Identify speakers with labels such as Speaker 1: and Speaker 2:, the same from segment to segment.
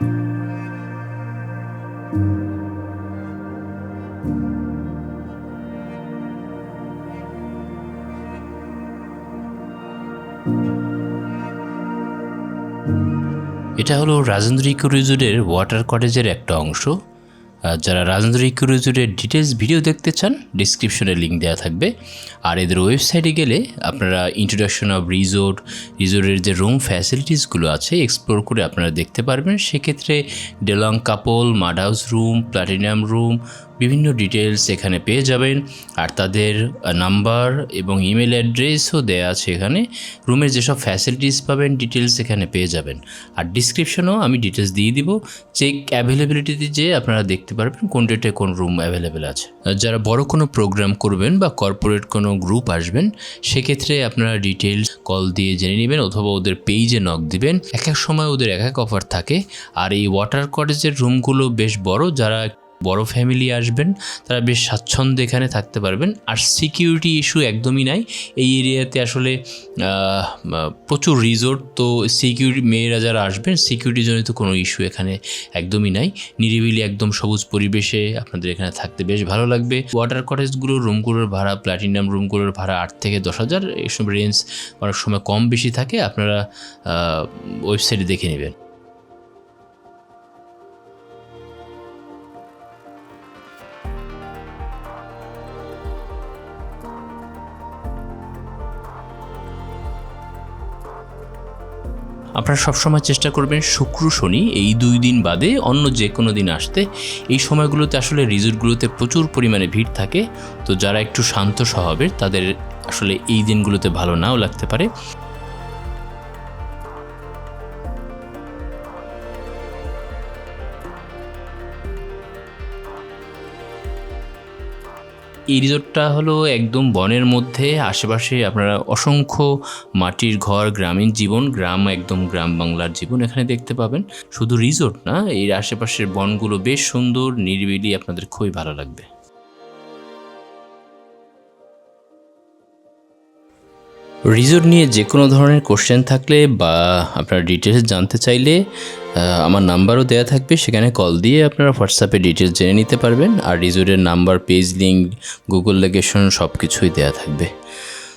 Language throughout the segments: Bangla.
Speaker 1: এটা হলো রাজেন্দ্র ইকো রিজোর্টের ওয়াটার কটেজের একটা অংশ। যারা রাজেন্দ্র ইকুরিজুরের ডিটেলস ভিডিও দেখতে চান ডিসক্রিপশনে লিঙ্ক দেওয়া থাকবে। আর এদের ওয়েবসাইটে গেলে আপনারা ইন্ট্রোডাকশন অফ রিজোর্ট রিজোর্টের যে রুম ফ্যাসিলিটিসগুলো আছে এক্সপ্লোর করে আপনারা দেখতে পারবেন। সেক্ষেত্রে ডেলং couple mud house room platinum room বিভিন্ন ডিটেলস এখানে পেয়ে যাবেন। আর তাদের নাম্বার এবং ইমেল অ্যাড্রেসও দেওয়া আছে এখানে। রুমের যেসব ফ্যাসিলিটিস পাবেন ডিটেলস এখানে পেয়ে যাবেন। আর ডিসক্রিপশনেও আমি ডিটেলস দিয়ে দিব। চেক অ্যাভেলেবিলিটিতে যে আপনারা দেখতে পারবেন কোন ডেটে কোন রুম অ্যাভেলেবেল আছে। যারা বড় কোনো প্রোগ্রাম করবেন বা কর্পোরেট কোনো গ্রুপ আসবেন, সেক্ষেত্রে আপনারা ডিটেলস কল দিয়ে জেনে নেবেন অথবা ওদের পেজে নক দিবেন। এক এক সময় ওদের এক এক অফার থাকে। আর এই ওয়াটার কটেজের রুমগুলো বেশ বড়, যারা বড় ফ্যামিলি আসবেন, তারা বেশ স্বাচ্ছন্দ্যে এখানে থাকতে পারবেন। আর সিকিউরিটি ইস্যু একদমই নাই। এই এরিয়াতে আসলে প্রচুর রিসোর্ট তো সিকিউরিটি মেয়েরা যারা আসবেন সিকিউরিটি জনিত কোনো ইস্যু এখানে একদমই নাই। নিরিবিলি একদম সবুজ পরিবেশে আপনাদের এখানে থাকতে বেশ ভালো লাগবে। ওয়াটার কটেজগুলোর রুমগুলোর ভাড়া প্ল্যাটিনাম রুমগুলোর ভাড়া আট থেকে দশ হাজার। এইসব রেঞ্জ অনেক সময় কম বেশি থাকে। আপনারা ওয়েবসাইটে দেখে নেবেন। আপনারা সবসময় চেষ্টা করবেন শুক্র শনি এই দুই দিন বাদে অন্য যে কোনো দিন আসতে। এই সময়গুলোতে আসলে রিজোর্টগুলোতে প্রচুর পরিমাণে ভিড় থাকে। তো যারা একটু শান্ত স্বভাবের তাদের আসলে এই দিনগুলোতে ভালো নাও লাগতে পারে। এই রিসোর্টটা হলো একদম বনের মধ্যে, আশেপাশে আপনারা অসংখ্য মাটির ঘর, গ্রামীণ জীবন, গ্রাম একদম গ্রাম বাংলার জীবন এখানে দেখতে পাবেন। শুধু রিসোর্ট না, এর আশেপাশের বনগুলো বেশ সুন্দর, নিরিবিলি, আপনাদের খুবই ভালো লাগবে। রিসোর্ট নিয়ে যে কোনো ধরনের কোশ্চেন থাকলে বা আপনারা ডিটেলস জানতে চাইলে আমার নাম্বারও দেওয়া থাকবে। সেখানে কল দিয়ে আপনারা হোয়াটসঅ্যাপে ডিটেলস জেনে নিতে পারবেন। আর রিজোর্টের number page link Google location সব কিছুই দেওয়া থাকবে।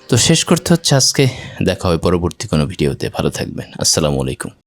Speaker 1: তো শেষ করতে হচ্ছে আজকে। দেখা হবে পরবর্তী কোনো ভিডিওতে ভালো থাকবেন। আসসালামু আলাইকুম।